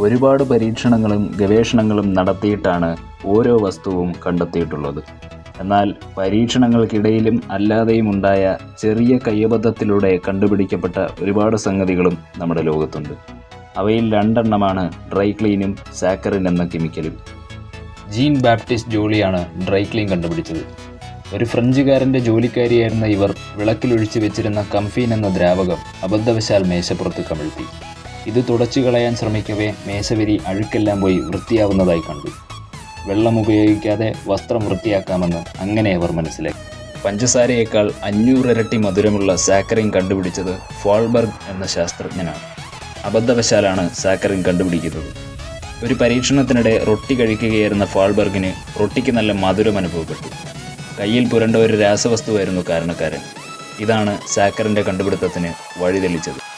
ഒരുപാട് പരീക്ഷണങ്ങളും ഗവേഷണങ്ങളും നടത്തിയിട്ടാണ് ഓരോ വസ്തുവും കണ്ടെത്തിയിട്ടുള്ളത്. എന്നാൽ പരീക്ഷണങ്ങൾക്കിടയിലും അല്ലാതെയും ഉണ്ടായ ചെറിയ കയ്യബദ്ധത്തിലൂടെ കണ്ടുപിടിക്കപ്പെട്ട ഒരുപാട് സംഗതികളും നമ്മുടെ ലോകത്തുണ്ട്. അവയിൽ രണ്ടെണ്ണമാണ് ഡ്രൈ ക്ലീനും സാക്കറിൻ എന്ന കെമിക്കലും. ജീൻ ബാപ്റ്റിസ്റ്റ് ജോളിയാണ് ഡ്രൈ ക്ലീൻ കണ്ടുപിടിച്ചത്. ഒരു ഫ്രഞ്ചുകാരന്റെ ജോലിക്കാരിയായിരുന്ന ഇവർ വിളക്കിലൊഴിച്ചു വെച്ചിരുന്ന കംഫീൻ എന്ന ദ്രാവകം അബദ്ധവശാൽ മേശപ്പുറത്ത് കമിഴ്ത്തി. ഇത് തുടച്ചു കളയാൻ ശ്രമിക്കവേ മേശവരി അഴുക്കെല്ലാം പോയി വൃത്തിയാവുന്നതായി കണ്ടു. വെള്ളം ഉപയോഗിക്കാതെ വസ്ത്രം വൃത്തിയാക്കാമെന്ന് അങ്ങനെ അവർ മനസ്സിലാക്കി. പഞ്ചസാരയേക്കാൾ അഞ്ഞൂറ് ഇരട്ടി മധുരമുള്ള സാക്കറിൻ കണ്ടുപിടിച്ചത് ഫോൾബർഗ് എന്ന ശാസ്ത്രജ്ഞനാണ്. അബദ്ധവശാലാണ് സാക്കറിൻ കണ്ടുപിടിക്കുന്നത്. ഒരു പരീക്ഷണത്തിനിടെ റൊട്ടി കഴിക്കുകയായിരുന്ന ഫാൾബർഗിന് റൊട്ടിക്ക് നല്ല മധുരം അനുഭവപ്പെട്ടു. കയ്യിൽ പുരണ്ട ഒരു രാസവസ്തുവായിരുന്നു കാരണക്കാരൻ. ഇതാണ് സാക്കറിന്റെ കണ്ടുപിടുത്തത്തിന് വഴിതെളിച്ചത്.